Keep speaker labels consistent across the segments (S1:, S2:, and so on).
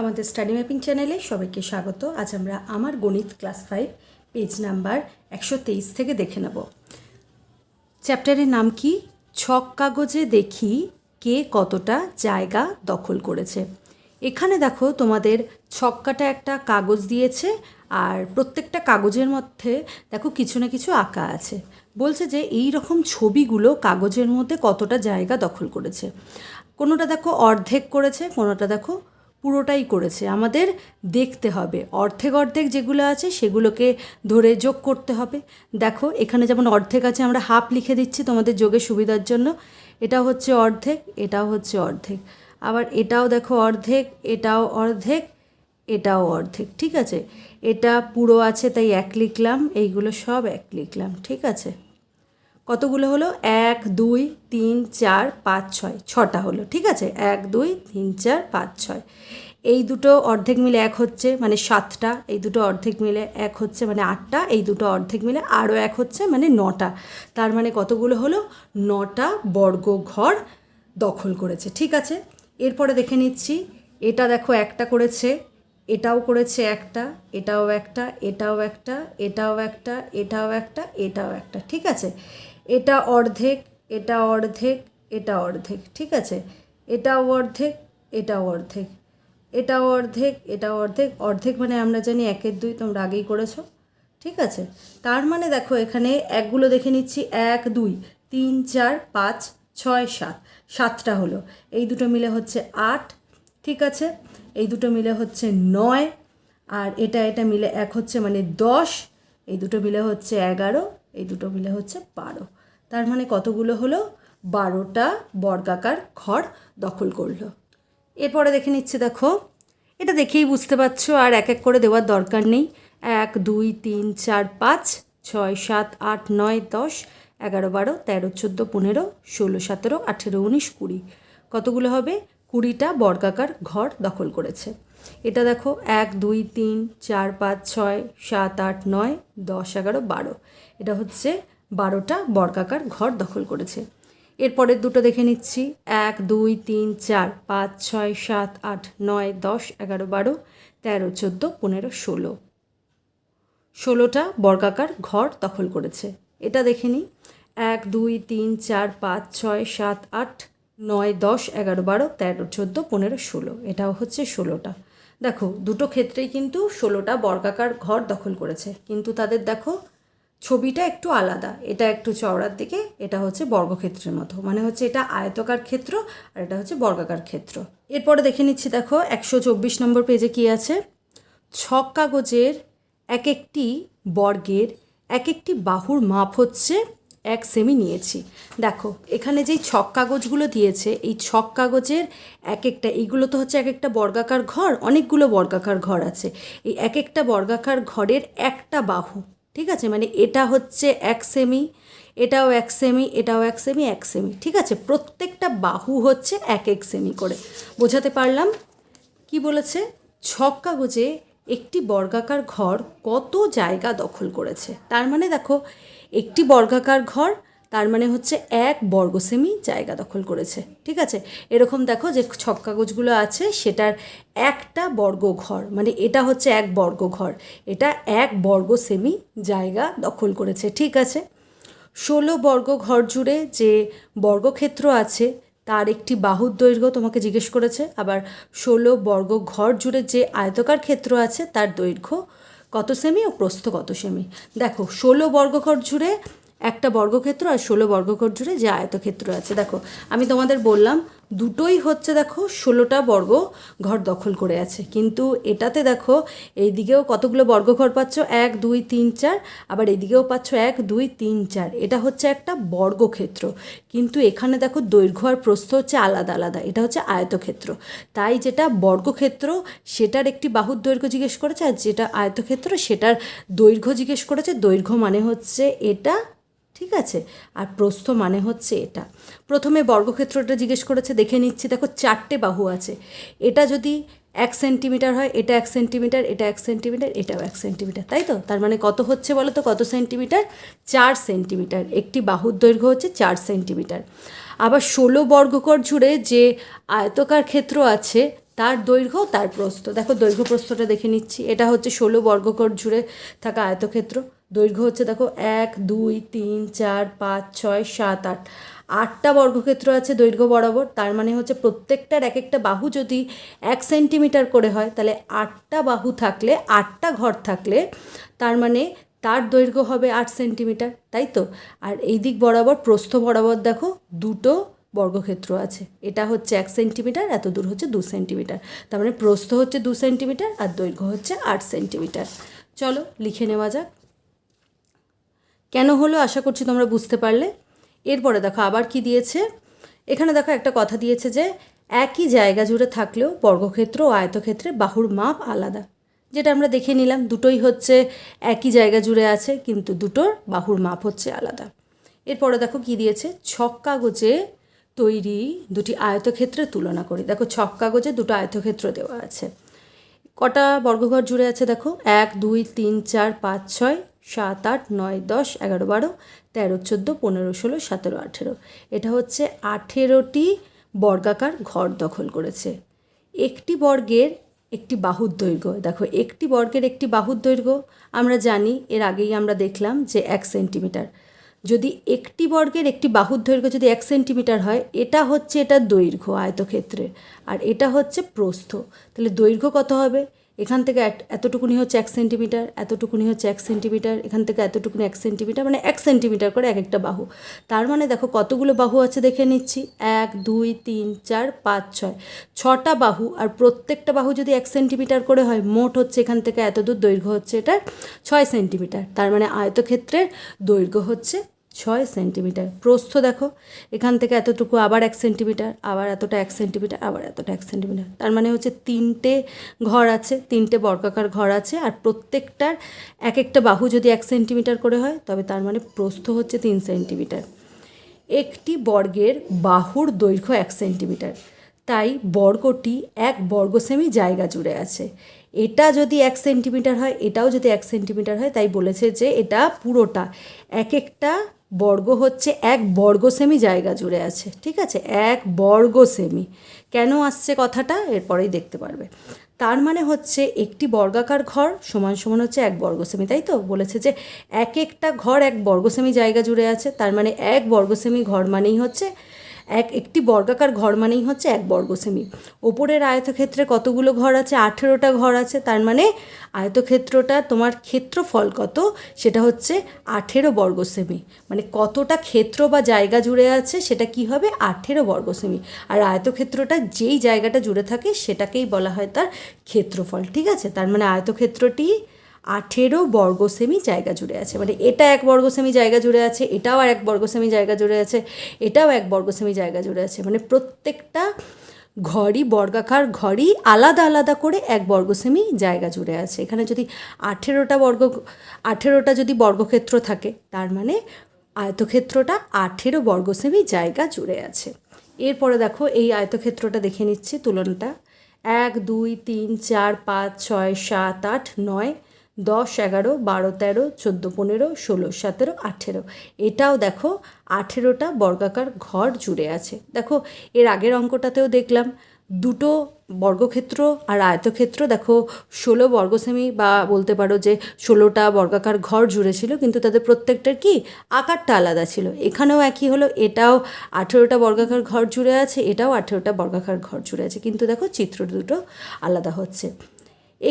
S1: আমাদের study mapping চ্যানেলে সবাইকে স্বাগত আজ আমরা আমার গণিত ক্লাস ফাইভ পেজ নাম্বার একশো তেইশ থেকে দেখে নেব চ্যাপ্টারের নাম কি ছক কাগজে দেখি কে কতটা জায়গা দখল করেছে এখানে দেখো তোমাদের ছক্কাটা একটা কাগজ দিয়েছে আর প্রত্যেকটা কাগজের মধ্যে দেখো কিছু না কিছু আঁকা আছে বলছে যে এই রকম ছবিগুলো কাগজের মধ্যে কতটা জায়গা দখল করেছে কোনোটা দেখো অর্ধেক করেছে কোনোটা দেখো পুরোটাই করেছে আমাদের দেখতে হবে অর্ধেক অর্ধেক যেগুলো আছে সেগুলোকে ধরে যোগ করতে হবে দেখো এখানে যেমন অর্ধেক আছে আমরা হাফ লিখে দিচ্ছি তোমাদের যোগের সুবিধার জন্য এটা হচ্ছে অর্ধেক এটাও হচ্ছে অর্ধেক আবার এটাও দেখো অর্ধেক এটাও অর্ধেক এটাও অর্ধেক ঠিক আছে এটা পুরো আছে তাই এক লিখলাম এইগুলো সব এক লিখলাম ঠিক আছে কতগুলো হলো এক দুই তিন চার পাঁচ ছয় ছটা হলো ঠিক আছে এক দুই তিন চার পাঁচ ছয় এই দুটো অর্ধেক মিলে এক হচ্ছে মানে সাতটা এই দুটো অর্ধেক মিলে এক হচ্ছে মানে আটটা এই দুটো অর্ধেক মিলে আরও এক হচ্ছে মানে নটা তার মানে কতগুলো হলো নটা বর্গ ঘর দখল করেছে ঠিক আছে এরপরে দেখে নিচ্ছি এটা দেখো একটা করেছে এটাও করেছে একটা এটাও একটা এটাও একটা এটাও একটা এটাও একটা এটাও একটা ঠিক আছে এটা অর্ধেক এটা অর্ধেক এটা অর্ধেক ঠিক আছে এটাও অর্ধেক এটাও অর্ধেক এটাও অর্ধেক এটাও অর্ধেক অর্ধেক মানে আমরা জানি একের দুই তোমরা আগেই করেছো ঠিক আছে তার মানে দেখো এখানে একগুলো দেখে নিচ্ছি এক দুই তিন চার পাঁচ ছয় সাত সাতটা হলো এই দুটো মিলে হচ্ছে আট ঠিক আছে এই দুটো মিলে হচ্ছে নয় আর এটা এটা মিলে এক হচ্ছে মানে দশ এই দুটো মিলে হচ্ছে এগারো এই দুটো মিলে হচ্ছে বারো তার মানে কতগুলো হলো বারোটা বর্গাকার ঘর দখল করলো এরপরে দেখে নিচ্ছে দেখো এটা দেখেই বুঝতে পারছো আর এক এক করে দেওয়ার দরকার নেই এক দুই তিন চার পাঁচ ছয় সাত আট নয় দশ এগারো বারো তেরো চোদ্দো পনেরো ষোলো সতেরো আঠেরো উনিশ কুড়ি কতগুলো হবে কুড়িটা বর্গাকার ঘর দখল করেছে এটা দেখো এক দুই তিন চার পাঁচ ছয় সাত আট নয় দশ এগারো বারো এটা হচ্ছে বারোটা বর্গাকার ঘর দখল করেছে এরপরের দুটো দেখে নিচ্ছি এক দুই তিন চার পাঁচ ছয় সাত আট নয় দশ এগারো বারো তেরো চোদ্দো পনেরো ষোলো ষোলোটা বর্গাকার ঘর দখল করেছে এটা দেখে নিই এক দুই তিন চার পাঁচ ছয় সাত আট নয় দশ এগারো বারো তেরো চোদ্দো পনেরো ষোলো এটাও হচ্ছে ষোলোটা দেখো দুটো ক্ষেত্রেই কিন্তু ষোলোটা বর্গাকার ঘর দখল করেছে কিন্তু তাদের দেখো ছবিটা একটু আলাদা এটা একটু চওড়ার দিকে এটা হচ্ছে বর্গক্ষেত্রের মতো মানে হচ্ছে এটা আয়তকার ক্ষেত্র আর এটা হচ্ছে বর্গাকার ক্ষেত্র এরপরে দেখে নিচ্ছি দেখো একশো চব্বিশ নম্বর পেজে কি আছে ছক কাগজের এক একটি বর্গের এক একটি বাহুর মাপ হচ্ছে এক সেমি নিয়েছি দেখো এখানে যেই ছক কাগজগুলো দিয়েছে এই ছক কাগজের এক একটা এইগুলো তো হচ্ছে এক একটা বর্গাকার ঘর অনেকগুলো বর্গাকার ঘর আছে এই এক একটা বর্গাকার ঘরের একটা বাহু ঠিক আছে মানে এটা হচ্ছে এক সেমি এটাও এক সেমি এটাও এক সেমি এক সেমি ঠিক আছে প্রত্যেকটা বাহু হচ্ছে এক এক সেমি করে বোঝাতে পারলাম কি বলেছে ছক কাগজে একটি বর্গাকার ঘর কত জায়গা দখল করেছে তার মানে দেখো একটি বর্গাকার ঘর তার মানে হচ্ছে এক বর্গসেমি জায়গা দখল করেছে ঠিক আছে এরকম দেখো যে ছক কাগজগুলো আছে সেটার একটা বর্গঘর মানে এটা হচ্ছে এক বর্গঘর এটা এক বর্গসেমি জায়গা দখল করেছে ঠিক আছে ষোলো বর্গ ঘর জুড়ে যে বর্গক্ষেত্র আছে তার একটি বাহুর দৈর্ঘ্য তোমাকে জিজ্ঞেস করেছে আবার ষোলো বর্গ ঘর জুড়ে যে আয়তকার ক্ষেত্র আছে তার দৈর্ঘ্য কত সেমি ও প্রস্থ কত সেমি দেখো ষোলো বর্গঘর জুড়ে একটা বর্গক্ষেত্র আর ষোলো বর্গক্ষেত্র জুড়ে যে আয়তক্ষেত্র আছে দেখো আমি তোমাদের বললাম দুটোই হচ্ছে দেখো ষোলোটা বর্গ ঘর দখল করে আছে কিন্তু এটাতে দেখো এইদিকেও কতগুলো বর্গঘর পাচ্ছ এক দুই তিন চার আবার এদিকেও পাচ্ছ এক দুই তিন চার এটা হচ্ছে একটা বর্গক্ষেত্র কিন্তু এখানে দেখো দৈর্ঘ্য আর প্রস্থ হচ্ছে আলাদা আলাদা এটা হচ্ছে আয়তক্ষেত্র তাই যেটা বর্গক্ষেত্র সেটার একটি বাহুর দৈর্ঘ্য জিজ্ঞেস করেছে আর যেটা আয়তক্ষেত্র সেটার দৈর্ঘ্য জিজ্ঞেস করেছে দৈর্ঘ্য মানে হচ্ছে এটা ঠিক আছে আর প্রস্থ মানে হচ্ছে এটা প্রথমে বর্গক্ষেত্রটা জিজ্ঞেস করেছে দেখে নিচ্ছি দেখো চারটে বাহু আছে এটা যদি এক সেন্টিমিটার হয় এটা এক সেন্টিমিটার এটা এক সেন্টিমিটার এটাও এক সেন্টিমিটার তাই তো তার মানে কত হচ্ছে বলো তো কত সেন্টিমিটার চার সেন্টিমিটার একটি বাহুর দৈর্ঘ্য হচ্ছে চার সেন্টিমিটার আবার ষোলো বর্গকর জুড়ে যে আয়তকার ক্ষেত্র আছে তার দৈর্ঘ্য তার প্রস্থ দেখো দৈর্ঘ্য প্রস্থটা দেখে নিচ্ছি এটা হচ্ছে ষোলো বর্গকর জুড়ে থাকা আয়তক্ষেত্র দৈর্ঘ্য হচ্ছে দেখো এক দুই তিন চার পাঁচ ছয় সাত আট আটটা বর্গক্ষেত্র আছে দৈর্ঘ্য বরাবর তার মানে হচ্ছে প্রত্যেকটার এক একটা বাহু যদি এক সেন্টিমিটার করে হয় তাহলে আটটা বাহু থাকলে আটটা ঘর থাকলে তার মানে তার দৈর্ঘ্য হবে আট সেন্টিমিটার তাই তো আর এই দিক বরাবর প্রস্থ বরাবর দেখো দুটো বর্গক্ষেত্র আছে এটা হচ্ছে এক সেন্টিমিটার এত দূর হচ্ছে দু সেন্টিমিটার তার মানে প্রস্থ হচ্ছে দু সেন্টিমিটার আর দৈর্ঘ্য হচ্ছে আট সেন্টিমিটার চলো লিখে নেওয়া যাক কেন হলো আশা করছি তোমরা বুঝতে পারলে এরপরে দেখো আবার কি দিয়েছে এখানে দেখো একটা কথা দিয়েছে যে একই জায়গা জুড়ে থাকলেও বর্গক্ষেত্র ও আয়তক্ষেত্রে বাহুর মাপ আলাদা যেটা আমরা দেখে নিলাম দুটোই হচ্ছে একই জায়গা জুড়ে আছে কিন্তু দুটোর বাহুর মাপ হচ্ছে আলাদা এরপরে দেখো কি দিয়েছে ছক কাগজে তৈরি দুটি আয়তক্ষেত্রের তুলনা করি দেখো ছক কাগজে দুটো আয়তক্ষেত্র দেওয়া আছে কটা বর্গঘর জুড়ে আছে দেখো এক দুই তিন চার পাঁচ ছয় সাত আট নয় দশ এগারো বারো তেরো চোদ্দো পনেরো ষোলো সতেরো আঠেরো এটা হচ্ছে আঠেরোটি বর্গাকার ঘর দখল করেছে একটি বর্গের একটি বাহুর দৈর্ঘ্য দেখো একটি বর্গের একটি বাহুর দৈর্ঘ্য আমরা জানি এর আগেই আমরা দেখলাম যে এক সেন্টিমিটার যদি একটি বর্গের একটি বাহুর দৈর্ঘ্য যদি এক সেন্টিমিটার হয় এটা হচ্ছে এটা দৈর্ঘ্য আয়তক্ষেত্রে আর এটা হচ্ছে প্রস্থ তাহলে দৈর্ঘ্য কত হবে এখান থেকে এতটুকুনি হচ্ছে এক সেন্টিমিটার এতটুকুনি হচ্ছে এক সেন্টিমিটার এখান থেকে এতটুকুনি এক সেন্টিমিটার মানে এক সেন্টিমিটার করে এক একটা বাহু তার মানে দেখো কতগুলো বাহু আছে দেখে নিচ্ছি এক দুই তিন চার পাঁচ ছয় ছটা বাহু আর প্রত্যেকটা বাহু যদি এক সেন্টিমিটার করে হয় মোট হচ্ছে এখান থেকে এতদূর দৈর্ঘ্য হচ্ছে এটা ছয় সেন্টিমিটার তার মানে আয়তক্ষেত্রের দৈর্ঘ্য হচ্ছে ছয় সেন্টিমিটার প্রস্থ দেখো এখান থেকে এতটুকু আবার এক সেন্টিমিটার আবার এতটা এক সেন্টিমিটার আবার এতটা এক সেন্টিমিটার তার মানে হচ্ছে তিনটে ঘর আছে তিনটে বর্গাকার ঘর আছে আর প্রত্যেকটার এক একটা বাহু যদি এক সেন্টিমিটার করে হয় তবে তার মানে প্রস্থ হচ্ছে তিন সেন্টিমিটার একটি বর্গের বাহুর দৈর্ঘ্য এক সেন্টিমিটার তাই বর্গটি এক বর্গ সেমি জায়গা জুড়ে আছে এটা যদি এক সেন্টিমিটার হয় এটাও যদি এক সেন্টিমিটার হয় তাই বলেছে যে এটা পুরোটা এক একটা বর্গ হচ্ছে এক বর্গ সেমি জায়গা জুড়ে আছে ঠিক আছে এক বর্গ সেমি কেন আসছে কথাটা এরপরেই দেখতে পারবে তার মানে হচ্ছে একটি বর্গাকার ঘর সমান সমান হচ্ছে এক বর্গ সেমি তাই তো বলেছে যে এক একটা ঘর এক বর্গ সেমি জায়গা জুড়ে আছে তার মানে এক বর্গ সেমি ঘর মানেই হচ্ছে এক একটি বর্গাকার ঘর মানেই হচ্ছে এক বর্গসেমি ওপরের আয়তক্ষেত্রে কতগুলো ঘর আছে আঠেরোটা ঘর আছে তার মানে আয়তক্ষেত্রটা তোমার ক্ষেত্রফল কত সেটা হচ্ছে আঠেরো বর্গসেমি মানে কতটা ক্ষেত্র বা জায়গা জুড়ে আছে সেটা কি হবে আঠেরো বর্গসেমি আর আয়তক্ষেত্রটা যেই জায়গাটা জুড়ে থাকে সেটাকেই বলা হয় তার ক্ষেত্রফল ঠিক আছে তার মানে আয়তক্ষেত্রটি আঠেরো বর্গ সেমি জায়গা জুড়ে আছে মানে এটা এক বর্গ সেমি জায়গা জুড়ে আছে এটাও আর এক বর্গ সেমি জায়গা জুড়ে আছে এটাও এক বর্গ সেমি জায়গা জুড়ে আছে মানে প্রত্যেকটা ঘরই বর্গাকার ঘরই আলাদা আলাদা করে এক বর্গসেমি জায়গা জুড়ে আছে এখানে যদি আঠেরোটা বর্গ আঠেরোটা যদি বর্গক্ষেত্র থাকে তার মানে আয়তক্ষেত্রটা আঠেরো বর্গসেমি জায়গা জুড়ে আছে এরপরে দেখো এই আয়তক্ষেত্রটা দেখে নিচ্ছি তুলনাটা এক দুই তিন চার পাঁচ ছয় সাত আট নয় দশ এগারো বারো তেরো চোদ্দো পনেরো ষোলো সতেরো আঠেরো এটাও দেখো আঠেরোটা বর্গাকার ঘর জুড়ে আছে দেখো এর আগের অঙ্কটাতেও দেখলাম দুটো বর্গক্ষেত্র আর আয়তক্ষেত্র দেখো ষোলো বর্গসেমি বা বলতে পারো যে ষোলোটা বর্গাকার ঘর জুড়ে ছিল কিন্তু তাদের প্রত্যেকটার কি আকারটা আলাদা ছিল এখানেও একই হলো এটাও আঠেরোটা বর্গাকার ঘর জুড়ে আছে এটাও আঠেরোটা বর্গাকার ঘর জুড়ে আছে কিন্তু দেখো চিত্র দুটো আলাদা হচ্ছে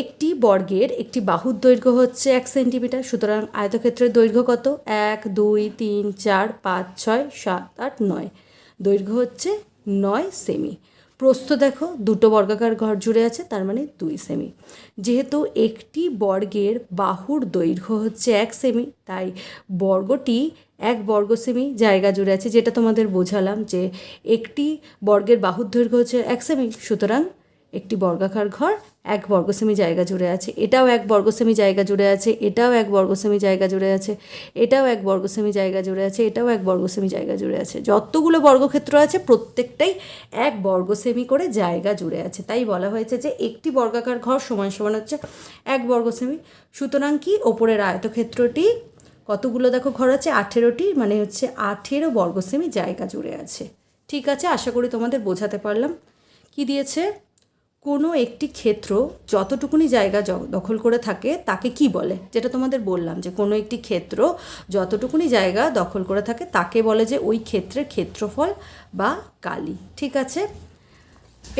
S1: একটি বর্গের একটি বাহুর দৈর্ঘ্য হচ্ছে এক সেন্টিমিটার সুতরাং আয়তক্ষেত্রের দৈর্ঘ্য কত এক দুই তিন চার পাঁচ ছয় সাত আট নয় দৈর্ঘ্য হচ্ছে নয় সেমি প্রস্থ দেখো দুটো বর্গাকার ঘর জুড়ে আছে তার মানে দুই সেমি যেহেতু একটি বর্গের বাহুর দৈর্ঘ্য হচ্ছে এক সেমি তাই বর্গটি এক বর্গ সেমি জায়গা জুড়ে আছে যেটা তোমাদের বোঝালাম যে একটি বর্গের বাহুর দৈর্ঘ্য হচ্ছে এক সেমি সুতরাং একটি বর্গাকার ঘর এক বর্গসেমি জায়গা জুড়ে আছে এটাও এক বর্গসেমি জায়গা জুড়ে আছে এটাও এক বর্গসেমি জায়গা জুড়ে আছে এটাও এক বর্গসেমি জায়গা জুড়ে আছে এটাও এক বর্গসেমি জায়গা জুড়ে আছে যতগুলো বর্গক্ষেত্র আছে প্রত্যেকটাই এক বর্গসেমি করে জায়গা জুড়ে আছে তাই বলা হয়েছে যে একটি বর্গাকার ঘর সমান সমান হচ্ছে এক বর্গসেমি সুতরাং কি ওপরের আয়তক্ষেত্রটি কতগুলো দেখো ঘর আছে আঠেরোটি মানে হচ্ছে আঠেরো বর্গসেমি জায়গা জুড়ে আছে ঠিক আছে আশা করি তোমাদের বোঝাতে পারলাম কি দিয়েছে কোনো একটি ক্ষেত্র যতটুকুনি জায়গা দখল করে থাকে তাকে কি বলে যেটা তোমাদের বললাম যে কোনো একটি ক্ষেত্র যতটুকুনি জায়গা দখল করে থাকে তাকে বলে যে ওই ক্ষেত্রের ক্ষেত্রফল বা কালি ঠিক আছে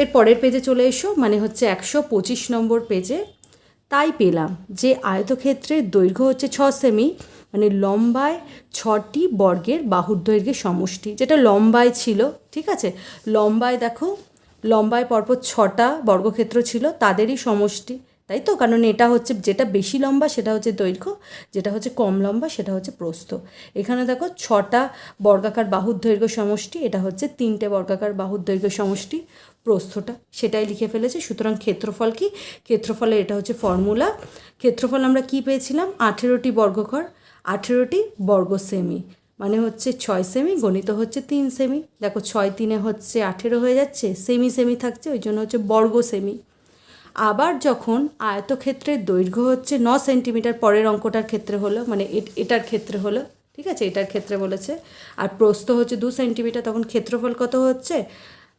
S1: এর পরের পেজে চলে এসো মানে হচ্ছে একশো পঁচিশ নম্বর পেজে তাই পেলাম যে আয়তক্ষেত্রের দৈর্ঘ্য হচ্ছে ছ সেমি মানে লম্বায় ছটি বর্গের বাহুর দৈর্ঘ্যের সমষ্টি যেটা লম্বায় ছিল ঠিক আছে লম্বায় দেখো লম্বায় পরপর ছটা বর্গক্ষেত্র ছিল তাদেরই সমষ্টি তাই তো কারণ এটা হচ্ছে যেটা বেশি লম্বা সেটা হচ্ছে দৈর্ঘ্য যেটা হচ্ছে কম লম্বা সেটা হচ্ছে প্রস্থ এখানে দেখো ছটা বর্গাকার বাহুর দৈর্ঘ্য সমষ্টি এটা হচ্ছে তিনটে বর্গাকার বাহুর দৈর্ঘ্য সমষ্টি প্রস্থটা সেটাই লিখে ফেলেছে সুতরাং ক্ষেত্রফল কি ক্ষেত্রফলের এটা হচ্ছে ফর্মুলা ক্ষেত্রফল আমরা কি পেয়েছিলাম আঠেরোটি বর্গকর আঠেরোটি বর্গ সেমি মানে হচ্ছে ছয় সেমি গণিত হচ্ছে তিন সেমি দেখো ছয় তিনে হচ্ছে আঠেরো হয়ে যাচ্ছে সেমি সেমি থাকছে ওই জন্য হচ্ছে বর্গ সেমি আবার যখন আয়তক্ষেত্রের দৈর্ঘ্য হচ্ছে ন সেন্টিমিটার পরের অঙ্কটার ক্ষেত্রে হলো মানে এটার ক্ষেত্রে হলো ঠিক আছে এটার ক্ষেত্রে বলেছে আর প্রস্থ হচ্ছে দু সেন্টিমিটার তখন ক্ষেত্রফল কত হচ্ছে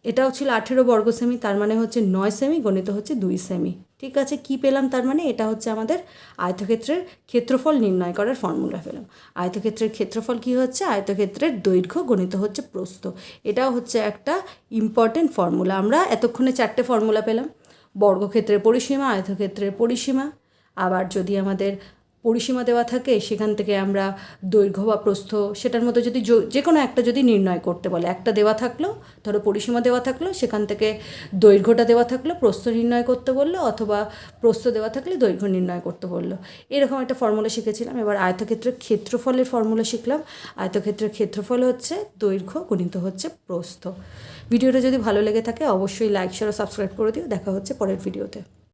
S1: এটাও ছিল আঠেরো বর্গ সেমি তার মানে হচ্ছে নয় সেমি গণিত হচ্ছে দুই সেমি ঠিক আছে কি পেলাম তার মানে এটা হচ্ছে আমাদের আয়তক্ষেত্রের ক্ষেত্রফল নির্ণয় করার ফর্মুলা পেলাম আয়তক্ষেত্রের ক্ষেত্রফল কি হচ্ছে আয়তক্ষেত্রের দৈর্ঘ্য গণিত হচ্ছে প্রস্থ এটাও হচ্ছে একটা ইম্পর্টেন্ট ফর্মুলা আমরা এতক্ষণে চারটে ফর্মুলা পেলাম বর্গক্ষেত্রের পরিসীমা আয়তক্ষেত্রের পরিসীমা আবার যদি আমাদের পরিসীমা দেওয়া থাকে সেখান থেকে আমরা দৈর্ঘ্য বা প্রস্থ সেটার মধ্যে যদি যে কোনো একটা যদি নির্ণয় করতে বলে একটা দেওয়া থাকলো ধরো পরিসীমা দেওয়া থাকলো সেখান থেকে দৈর্ঘ্যটা দেওয়া থাকলো প্রস্থ নির্ণয় করতে বললো অথবা প্রস্থ দেওয়া থাকলে দৈর্ঘ্য নির্ণয় করতে বললো এরকম একটা ফর্মুলা শিখেছিলাম এবার আয়তক্ষেত্রের ক্ষেত্রফলের ফর্মুলা শিখলাম আয়তক্ষেত্রের ক্ষেত্রফল হচ্ছে দৈর্ঘ্য গুণিত হচ্ছে প্রস্থ ভিডিওটা যদি ভালো লেগে থাকে অবশ্যই লাইক শেয়ার ও সাবস্ক্রাইব করে দিও দেখা হচ্ছে পরের ভিডিওতে